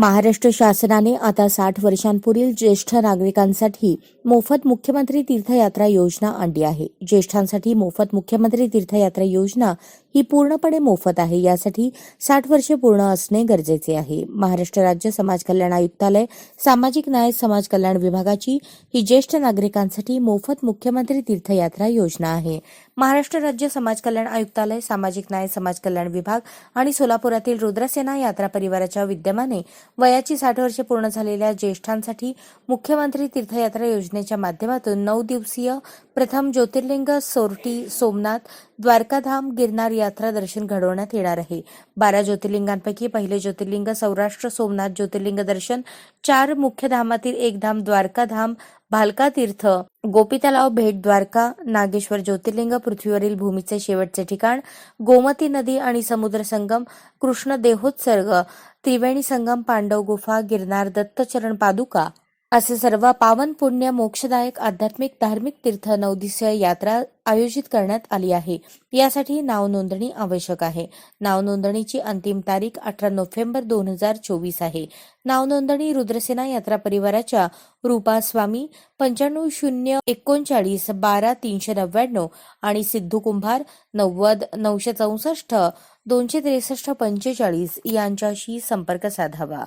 महाराष्ट्र शासनाने आता साठ वर्षांपुढील ज्येष्ठ नागरिकांसाठी मोफत मुख्यमंत्री तीर्थयात्रा योजना आणली आहे. ज्येष्ठांसाठी मोफत मुख्यमंत्री तीर्थयात्रा योजना ही पूर्णपणे मोफत आहे. यासाठी साठ वर्षे पूर्ण असणे गरजेचे आहे. महाराष्ट्र राज्य समाज कल्याण आयुक्तालय सामाजिक न्याय समाज कल्याण विभागाची ही ज्येष्ठ नागरिकांसाठी मोफत मुख्यमंत्री तीर्थयात्रा योजना आहे. महाराष्ट्र राज्य समाज कल्याण आयुक्तालय सामाजिक न्याय समाज कल्याण विभाग आणि सोलापुरातील रुद्रसेना यात्रा परिवाराच्या विद्यमाने वयाची साठ वर्षे पूर्ण झालेल्या ज्येष्ठांसाठी मुख्यमंत्री तीर्थयात्रा योजनेच्या माध्यमातून नऊ दिवसीय प्रथम ज्योतिर्लिंग सोरटी सोमनाथ द्वारकाधाम गिरनार यात्रा दर्शन घडवण्यात येणार आहे. बारा ज्योतिर्लिंगांपैकी पहिले ज्योतिर्लिंग सौराष्ट्र सोमनाथ ज्योतिर्लिंग दर्शन चार मुख्य धामातील एक धाम द्वारकाधाम भालका तीर्थ गोपी तलाव भेट द्वारका नागेश्वर ज्योतिर्लिंग पृथ्वीवरील भूमीचे शेवटचे ठिकाण गोमती नदी आणि समुद्र संगम कृष्ण देहोत्सर्ग त्रिवेणी संगम पांडव गुफा गिरनार दत्तचरण पादुका असे सर्व पावन पुण्य मोक्षदायक आध्यात्मिक धार्मिक तीर्थ नवदिवसीय यात्रा आयोजित करण्यात आली आहे. यासाठी नाव नोंदणी आवश्यक आहे. नाव नोंदणीची अंतिम तारीख अठरा नोव्हेंबर दोन हजार चोवीस आहे. नाव नोंदणी रुद्रसेना यात्रा परिवाराच्या रूपा स्वामी पंच्याण्णव शून्य एकोणचाळीस बारा तीनशे नव्याण्णव आणि सिद्धू कुंभार नव्वद नऊशे चौसष्ट दोनशे त्रेसष्ट पंचेचाळीस यांच्याशी संपर्क साधावा.